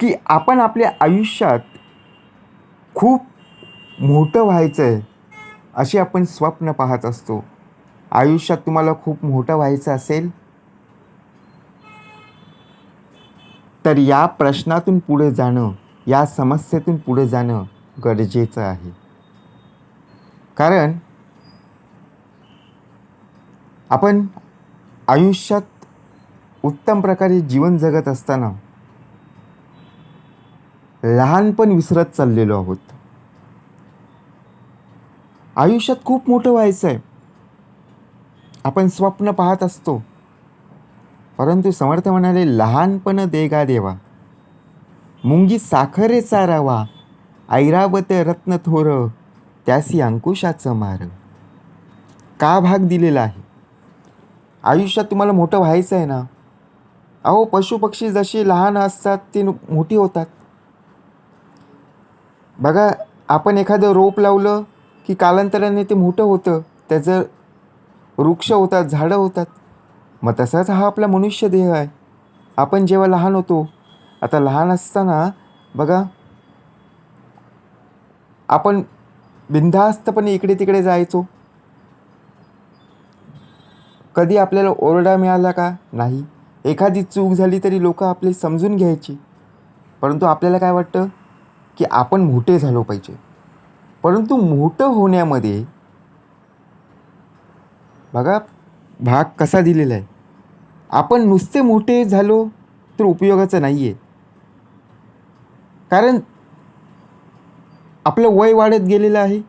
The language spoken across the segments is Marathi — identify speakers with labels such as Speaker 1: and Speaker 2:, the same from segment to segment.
Speaker 1: की आपण आपल्या आयुष्यात खूप मोठं व्हायचं आहे असे आपण स्वप्न पाहत असतो. आयुष्यात तुम्हाला खूप मोठं व्हायचं असेल तर या प्रश्नातून पुढे जाणं या समस्येतून पुढे जाणं गरजेचं आहे. कारण आपण आयुष्यात उत्तम प्रकारे जीवन जगत असताना लहानपण विसरत चाललेलो आहोत. आयुष्यात खूप मोठं व्हायचं आहे. आपण स्वप्न पाहत असतो. परंतु समर्थ म्हणाले लहानपण देगा देवा. मुंगी साखरे चारावा ऐरावत रत्न थोर त्यासी अंकुशाचं मार. का भाग दिलेला आहे? आयुष्यात तुम्हाला मोठं व्हायचं आहे ना? अहो पशुपक्षी जशी लहान असतात ते मोठी होतात. बघा आपण एखादं रोप लावलं की कालांतराने ते मोठं होतं त्याचं वृक्ष होतात झाडं होतात. मग तसाच हा आपला मनुष्य देह आहे. आपण जेव्हा लहान होतो आता लहान असताना बघा आपण बिनधास्तपणे इकडे तिकडे जायचो. कधी आपल्याला ओरडा मिळाला का? नाही. एखादी चूक झाली तरी लोक आपली समजून घ्यायची. परंतु आपल्याला काय वाटतं? की आपण मोठे झालो पाहिजे. परंतु मोठं होण्यामध्ये बघा भाग कसा दिलेला आहे. आपण नुसते मोठे झालो तर उपयोगाचं नाही आहे कारण आपलं वय वाढत गेलेलं आहे.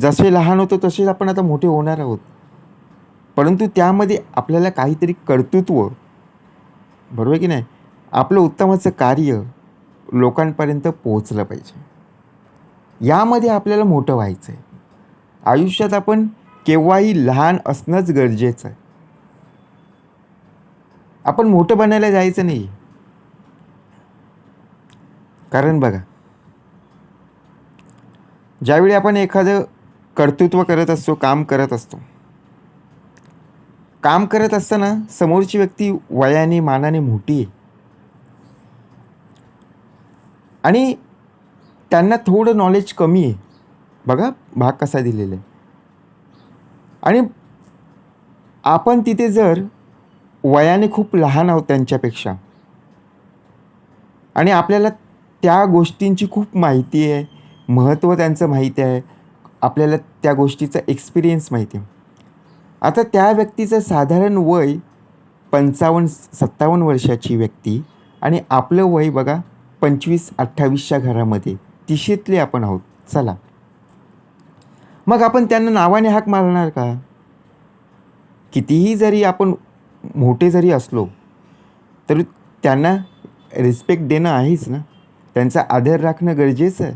Speaker 1: जसे लहान होतो तसेच आपण आता मोठे होणार आहोत. परंतु त्यामध्ये आपल्याला काहीतरी कर्तृत्व बरोबर की नाही? आपलं उत्तमाचं कार्य लोकांपर्यंत पोहोचलं पाहिजे. यामध्ये आपल्याला मोठं व्हायचं आहे आयुष्यात आपण केव्हाही लहान असणंच गरजेचं आहे. आपण मोठं बनायला जायचं नाही. कारण बघा ज्यावेळी आपण एखादं कर्तृत्व करत असतो काम करत असतो काम करत असताना समोरची व्यक्ती वयाने मानाने मोठी आहे. आणि त्यांना थोडं नॉलेज कमी आहे. बघा भाग कसा दिलेला आहे. आणि आपण तिथे जर वयाने खूप लहान आहोत त्यांच्यापेक्षा आणि आपल्याला त्या गोष्टींची खूप माहिती आहे महत्त्व त्यांचं माहिती आहे आपल्याला त्या गोष्टीचा एक्सपिरियन्स माहिती आहे. आता त्या व्यक्तीचं साधारण वय पंचावन्न सत्तावन्न वर्षाची व्यक्ती आणि आपलं वय बघा पंचवीस अठ्ठावीसच्या घरामध्ये तिशीतले आपण आहोत. चला. मग आपण त्यांना नावाने हाक मारणार का? कितीही जरी आपण मोठे जरी असलो तरी त्यांना रिस्पेक्ट देणं आहेच ना? त्यांचा आदर राखणं गरजेचं आहे.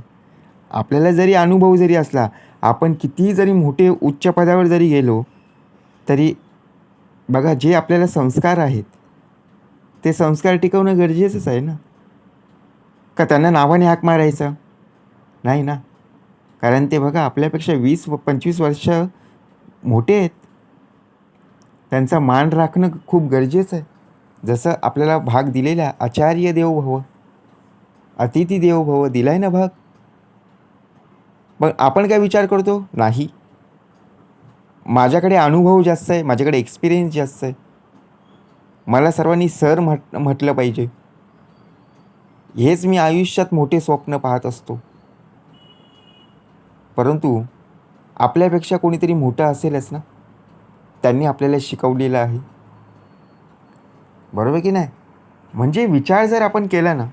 Speaker 1: आपल्याला जरी अनुभव जरी असला आपण कितीही जरी मोठे उच्च पदावर जरी गेलो तरी बघा जे आपल्याला संस्कार आहेत ते संस्कार टिकवणं गरजेचंच आहे ना? का त्यांना नावाने हाक मारायचं? नाही ना. कारण ते बघा आपल्यापेक्षा वीस व पंचवीस वर्ष मोठे आहेत. त्यांचा मान राखणं खूप गरजेचं आहे. जसं आपल्याला भाग दिलेला आचार्य देव भव अतिथी देव भव दिलाय ना भाग. मग आपण काय विचार करतो? नाही. माझ्याकडे अनुभव जास्त आहे माझ्याकडे एक्सपिरियन्स जास्त आहे. मला सर्वांनी सर म्हट म्हटलं पाहिजे. हेच मी आयुष्यात मोठे स्वप्न पाहत असतो. परंतु आपल्यापेक्षा कोणीतरी मोठं असेलच ना? त्यांनी आपल्याला शिकवलेलं आहे. बरोबर की नाही? म्हणजे विचार जर आपण केला ना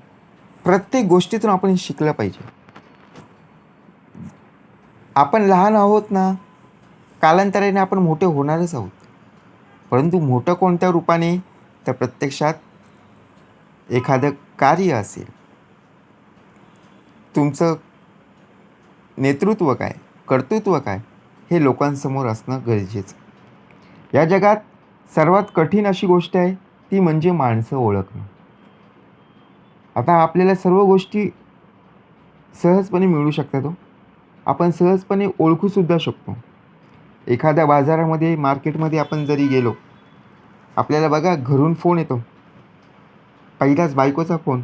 Speaker 1: प्रत्येक गोष्टीतून आपण शिकलं पाहिजे. आपण लहान आहोत ना कालांतराने आपण मोठे होणारच आहोत. परंतु मोठं कोणत्या रूपाने? तर प्रत्यक्षात एखादं कार्य असेल. तुमचं नेतृत्व काय कर्तृत्व काय हे लोकांसमोर असणं गरजेचं या जगात सर्वात कठीण अशी गोष्ट आहे ती म्हणजे माणसं ओळखणं. आता आपल्याला सर्व गोष्टी सहजपणे मिळू शकतात हो. आपण सहजपणे ओळखूसुद्धा शकतो. एखाद्या बाजारामध्ये मार्केटमध्ये आपण जरी गेलो आपल्याला बघा घरून फोन येतो. पहिलाच बायकोचा फोन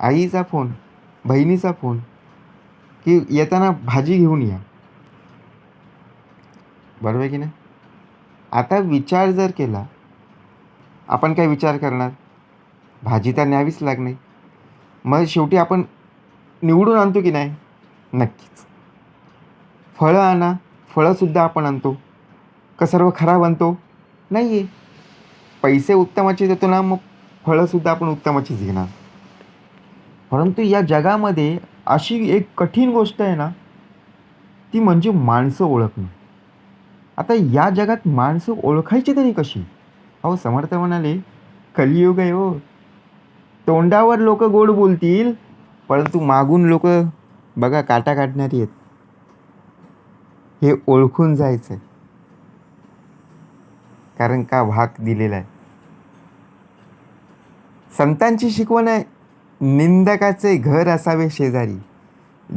Speaker 1: आईचा फोन बहिणीचा फोन की येताना भाजी घेऊन या. बरोबर आहे की नाही? आता विचार जर केला आपण काय विचार करणार? भाजी तर न्यावीच लागणार. मग शेवटी आपण निवडून आणतो की नाही? नक्कीच. फळं आणा फळंसुद्धा आपण आणतो. का सर्व खराब आणतो? नाही आहे पैसे उत्तमाचे देतो ना मग फळंसुद्धा आपण उत्तमाचीच घेणार. परंतु या जगामध्ये अशी एक कठीण गोष्ट आहे ना ती म्हणजे माणसं ओळखणं. आता या जगात माणसं ओळखायची तरी कशी? अहो समर्थ म्हणाले कलियुग आहे हो. तोंडावर लोक गोड बोलतील परंतु मागून लोक बघा काटा काढणारी आहेत हे ओळखून जायचं आहे कारण का भाग दिलेला आहे? संतांची शिकवण आहे. निंदकाचे घर असावे शेजारी.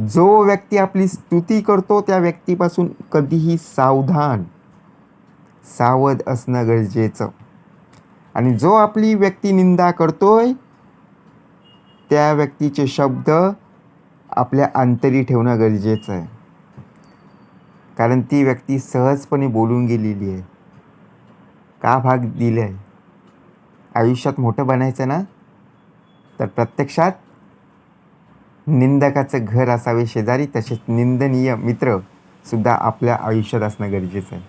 Speaker 1: जो व्यक्ती आपली स्तुती करतो त्या व्यक्तीपासून कधीही सावधान सावध असणं गरजेचं. आणि जो आपली व्यक्ती निंदा करतोय त्या व्यक्तीचे शब्द आपल्या अंतरी ठेवणं गरजेचं आहे. कारण ती व्यक्ती सहजपणे बोलून गेलेली आहे. का भाग दिला आहे आयुष्यात मोठं बनायचं ना तर प्रत्यक्षात निंदकाचं घर असावे शेजारी तसेच निंदनीय मित्रसुद्धा आपल्या आयुष्यात असणं गरजेचं आहे.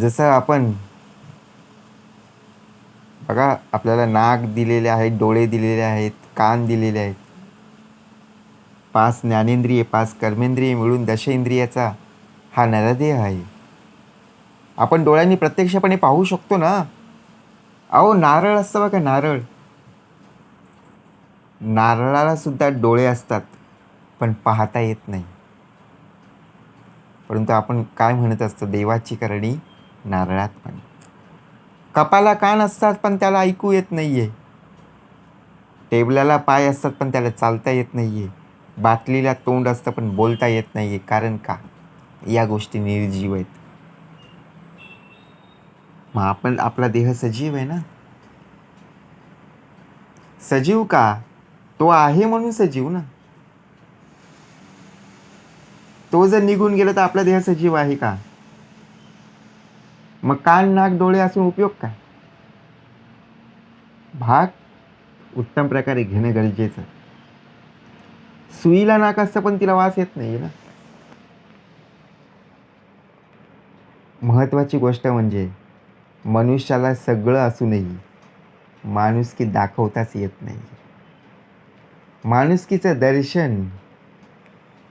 Speaker 1: जसं आपण बघा आपल्याला नाक दिलेले आहेत डोळे दिलेले आहेत कान दिलेले आहेत. पाच ज्ञानेंद्रिय पाच कर्मेंद्रिय मिळून दशेंद्रियाचा हा नरदेह आहे. आपण डोळ्यांनी प्रत्यक्षपणे पाहू शकतो ना अहो नारळ असतं बघा नारळ. नारळाला सुद्धा डोळे असतात पण पाहता येत नाही. परंतु आपण काय म्हणत असतो? देवाची करणी नारळात पण. कपाला कान असतात पण त्याला ऐकू येत नाही आहे टेबलाला पाय असतात पण त्याला चालता येत नाही आहे बाटलीला तोंड असतं पण बोलता येत नाही आहे कारण का? या गोष्टी निर्जीव आहेत. मग आपण आपला देह सजीव आहे ना? सजीव का? तो आहे म्हणून सजीव ना? तो जर निघून गेला तर आपला देह सजीव आहे का? मग कान नाक डोळे असून उपयोग काय? भाग? उत्तम प्रकारे घेणं गरजेचं. सुईला नाक असतं पण तिला वास येत नाही ना? महत्वाची गोष्ट म्हणजे मनुष्याला सगळं असूनही माणुसकी दाखवताच येत नाही. माणुसकीचं दर्शन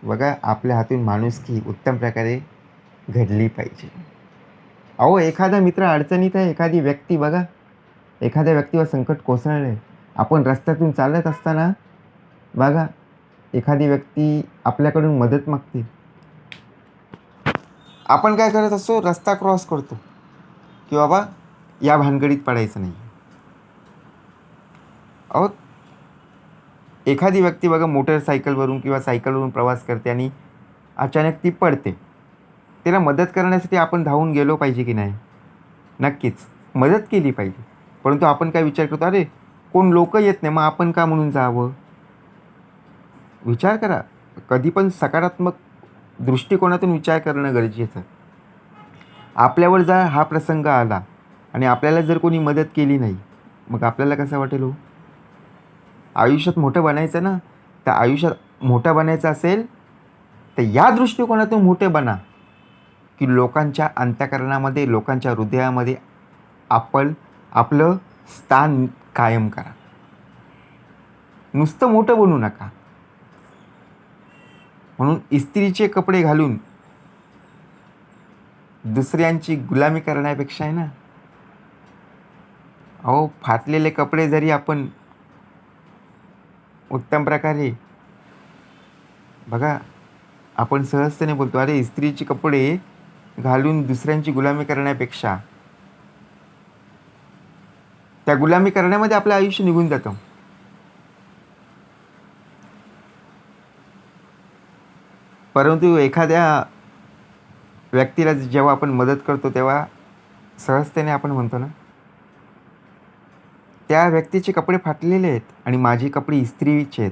Speaker 1: बघा आपल्या हातून माणुसकी उत्तम प्रकारे घडली पाहिजे. अहो एखादा मित्र अडचणीत आहे एखादी व्यक्ती बघा एखाद्या व्यक्तीवर संकट कोसळलं आहे आपण रस्त्यातून चालत असताना बघा एखादी व्यक्ती आपल्याकडून मदत मागते. आपण काय करत असतो? रस्ता क्रॉस करतो. की बाबा या भानगडीत पडायचं नाही. अहो एखादी व्यक्ती बघा मोटरसायकलवरून किंवा सायकलवरून प्रवास करते आणि अचानक ती पडते. तिला मदत करण्यासाठी आपण धावून गेलो पाहिजे की नाही? नक्कीच मदत केली पाहिजे. परंतु आपण काय विचार करतो अरे कोण लोक येत नाही मग आपण का म्हणून जावं? विचार करा. कधी पण सकारात्मक दृष्टिकोनातून विचार करणं गरजेचं आपल्यावर जर हा प्रसंग आला आणि आपल्याला जर कोणी मदत केली नाही मग आपल्याला कसं वाटेल हो? आयुष्यात मोठं बनायचं ना तर आयुष्यात मोठं बनायचं असेल तर या दृष्टिकोनातून मोठे बना की लोकांच्या अंत्यकरणामध्ये लोकांच्या हृदयामध्ये आपण आपलं स्थान कायम करा. नुसतं मोठं बनू नका. म्हणून इस्त्रीचे कपडे घालून दुसऱ्यांची गुलामी करण्यापेक्षा आहे ना? अहो फाटलेले कपडे जरी आपण उत्तम प्रकारे बघा आपण सहजतेने बोलतो अरे इस्त्रीचे कपडे घालून दुसऱ्यांची गुलामी करण्यापेक्षा त्या गुलामी करण्यामध्ये आपलं आयुष्य निघून जातं. परंतु एखाद्या व्यक्तीला जेव्हा आपण मदत करतो तेव्हा सहजतेने आपण म्हणतो ना त्या व्यक्तीचे कपडे फाटलेले आहेत आणि माझे कपडे इस्त्रीचे आहेत.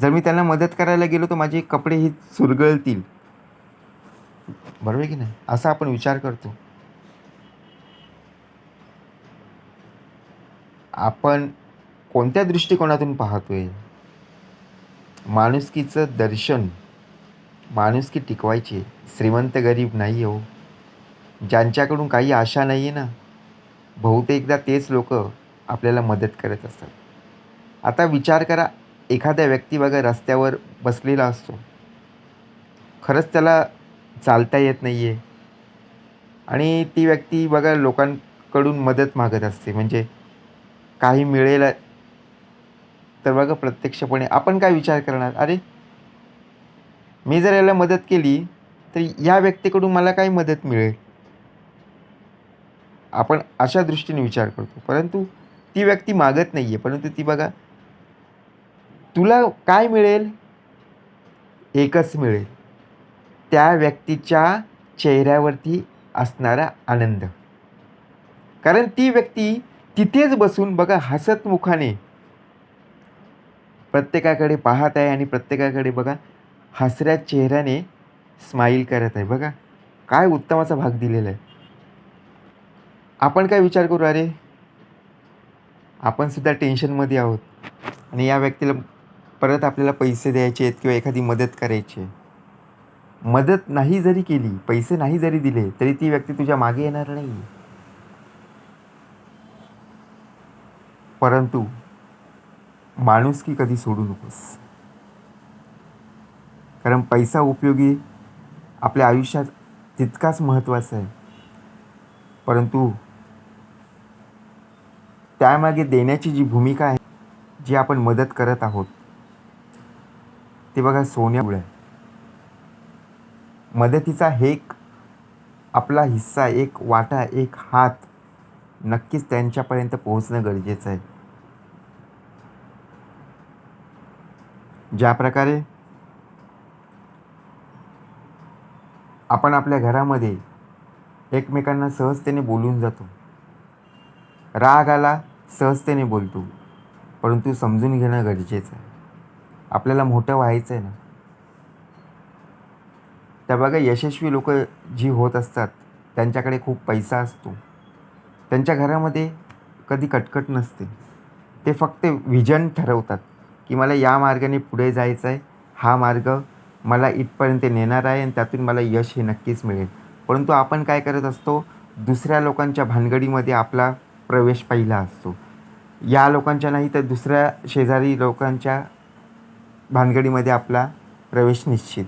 Speaker 1: जर मी त्यांना मदत करायला गेलो तर माझे कपडे ही चुरगळतील बरोबर आहे की नाही? असा आपण विचार करतो. आपण कोणत्या दृष्टिकोनातून पाहतोय? माणुसकीचं दर्शन. माणुसकी टिकवायची. श्रीमंत गरीब नाही हो. ज्यांच्याकडून काही आशा नाही आहे ना बहुतेकदा तेच लोक आपल्याला मदत करत असतात. आता विचार करा एखाद्या व्यक्ती बघा रस्त्यावर बसलेला असतो. खरंच त्याला चालता येत नाही आहे आणि ती व्यक्ती बघा लोकांकडून मदत मागत असते. म्हणजे काही मिळेल तर बघा प्रत्यक्षपणे. आपण काय विचार करणार? अरे मी जर याला मदत केली तर या व्यक्तीकडून मला काय मदत मिळेल? आपण अशा दृष्टीने विचार करतो. परंतु ती व्यक्ती मागत नाही आहे परंतु ती बघा तुला काय मिळेल? एकच मिळेल. त्या व्यक्तीच्या चेहऱ्यावरती असणारा आनंद. कारण ती व्यक्ती तिथेच बसून बघा हसत मुखाने प्रत्येकाकडे पाहत आहे आणि प्रत्येकाकडे बघा हसऱ्या चेहऱ्याने स्माईल करत आहे. बघा काय उत्तमाचा भाग दिलेला आहे. आपण काय विचार करू? अरे आपण सुद्धा टेन्शनमध्ये आहोत. आणि या व्यक्तीला परत आपल्याला पैसे द्यायचे आहेत किंवा एखादी मदत करायची आहे. मदत नाही जरी केली पैसे नाही जरी दिले तरी ती व्यक्ती तुझ्या मागे येणार नाही. परंतु माणुसकी कधी सोडू नकोस. कारण पैसा उपयोगी आपल्या आयुष्यात तितकाच महत्त्वाचा आहे. परंतु त्यामागे देण्याची जी भूमिका आहे जी आपण मदत करत आहोत ते बघा सोन्यामुळे. मदतीचा एक आपला हिस्सा एक वाटा एक हात नक्कीच त्यांच्यापर्यंत पोहोचणं गरजेचं आहे. ज्या प्रकारे आपण आपल्या घरामध्ये एकमेकांना सहजतेने बोलून जातो. राग आला सहजतेने बोलतो. परंतु समजून घेणं गरजेचं आहे. आपल्याला मोठं व्हायचं आहे ना. त्या बघा यशस्वी लोक जी होत असतात त्यांच्याकडे खूप पैसा असतो. त्यांच्या घरामध्ये कधी कटकट नसते. ते फक्त विजन ठरवतात की मला या मार्गाने पुढे जायचं आहे हा मार्ग मला इथपर्यंत नेणार आहे आणि त्यातून मला यश हे नक्कीच मिळेल. परंतु आपण काय करत असतो? दुसऱ्या लोकांच्या भानगडीमध्ये आपला प्रवेश पहिला असतो. या लोकांच्या नाही तर दुसऱ्या शेजारी लोकांच्या भानगडीमध्ये आपला प्रवेश निश्चित.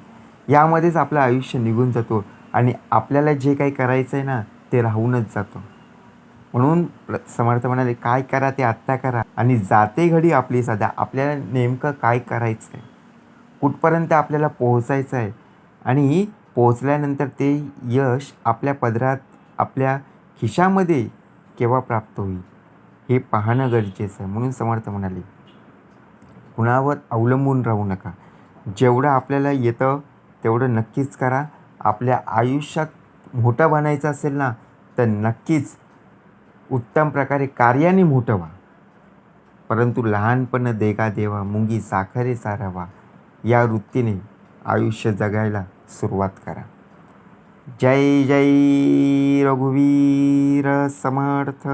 Speaker 1: यामध्येच आपलं आयुष्य निघून जातो आणि आपल्याला जे काही करायचं आहे ना ते राहूनच जातं. म्हणून प्र समर्थ म्हणाले काय करा ते आत्ता करा आणि जाते घडी आपली सध्या. आपल्याला नेमकं काय करायचं आहे कुठपर्यंत आपल्याला पोहोचायचं आहे? आणि पोहोचल्यानंतर ते यश आपल्या पदरात आपल्या खिशामध्ये केव्हा प्राप्त होईल? हे पाहणं गरजेचं आहे. म्हणून समर्थ म्हणाले कुणावर अवलंबून राहू नका. जेवढं आपल्याला येतं तेवढं नक्कीच करा. आपल्या आयुष्यात मोठं बनायचं असेल ना तर नक्कीच उत्तम प्रकारे कार्याने मोठं व्हा. परंतु लहानपण देगा देवा मुंगी साखरे सारावा. या वृत्तीने आयुष्य जगायला सुरुवात करा. जय जय रघुवीर समर्थ.